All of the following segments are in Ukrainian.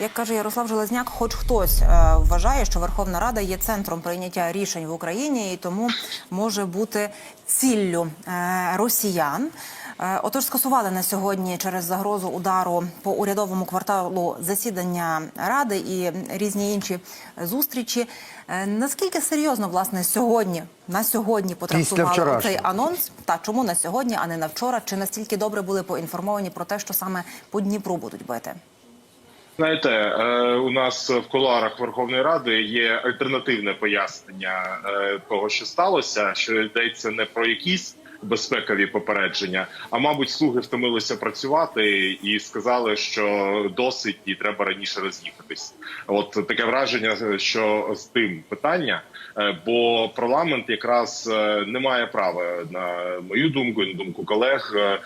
Як каже Ярослав Железняк, хоч хтось е, вважає, що Верховна Рада є центром прийняття рішень в Україні і тому може бути ціллю е, росіян. Е, Отож, скасували на сьогодні через загрозу удару по урядовому кварталу засідання ради і різні інші зустрічі. Е, Наскільки серйозно власне сьогодні на сьогодні потрактували цей анонс? Та чому на сьогодні, а не на вчора? Чи настільки добре були поінформовані про те, що саме по Дніпру будуть бити? Знаєте, е, у нас в кулуарах Верховної Ради є альтернативне пояснення е, того, що сталося, що йдеться не про якісь безпекові попередження, а мабуть, слуги втомилися працювати і сказали, що досить і треба раніше роз'їхатись. От таке враження, що з тим питання, е, бо парламент якраз е, не має права на мою думку, і на думку колег, е,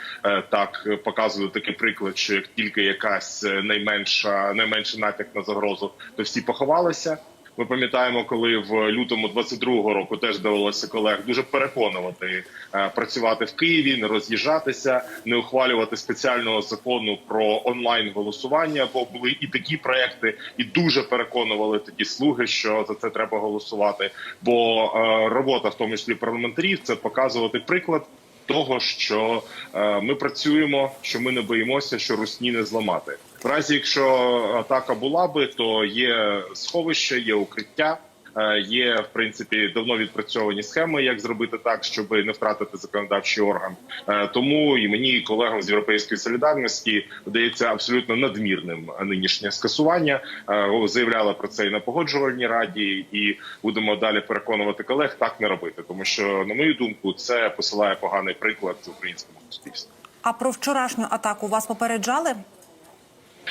так показувати такий приклад, що як тільки якась найменша найменший натяк на загрозу, то всі поховалися. Ми пам'ятаємо, коли в лютому 22-го року теж довелося колег дуже переконувати е, працювати в Києві, не роз'їжджатися, не ухвалювати спеціального закону про онлайн голосування. Бо були і такі проекти, і дуже переконували тоді слуги, що за це треба голосувати. Бо е, робота, в тому числі парламентарів, це показувати приклад. Того, що е, ми працюємо, що ми не боїмося, що русні не зламати. В разі, якщо атака була би, то є сховище, є укриття, є в принципі давно відпрацьовані схеми, як зробити так, щоб не втратити законодавчий орган. Е, тому і мені, і колегам з європейської солідарності здається абсолютно надмірним нинішнє скасування. Е, Заявляли про це і на погоджувальній раді, і будемо далі переконувати колег так не робити, тому що на мою думку це посилає поганий приклад українському суспільству. А про вчорашню атаку вас попереджали?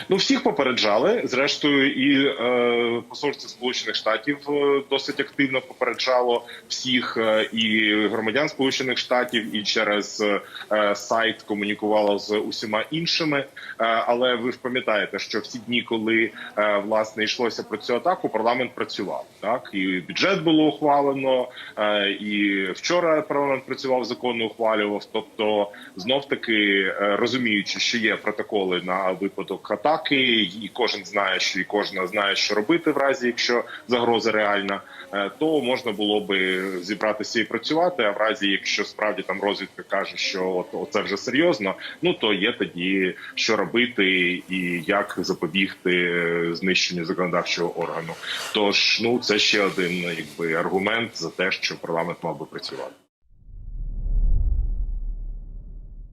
Ну, всіх попереджали. Зрештою, і е, посольство Сполучених Штатів е, досить активно попереджало всіх, е, і громадян Сполучених Штатів, і через е, сайт комунікувало з усіма іншими. Е, але ви ж пам'ятаєте, що в ті дні, коли е, власне йшлося про цю атаку, парламент працював. Так і бюджет було ухвалено, е, і вчора парламент працював, законно ухвалював. Тобто, знов таки е, розуміючи, що є протоколи на випадок атаки, і кожен знає, що і кожна знає, що робити в разі, якщо загроза реальна, е, то можна було би зібратися і працювати. А в разі, якщо справді там розвідка каже, що от це вже серйозно, ну то є тоді що робити і як запобігти е, знищенню законодавчого органу. Тож ну це ще один якби аргумент за те, що парламент мав би працювати.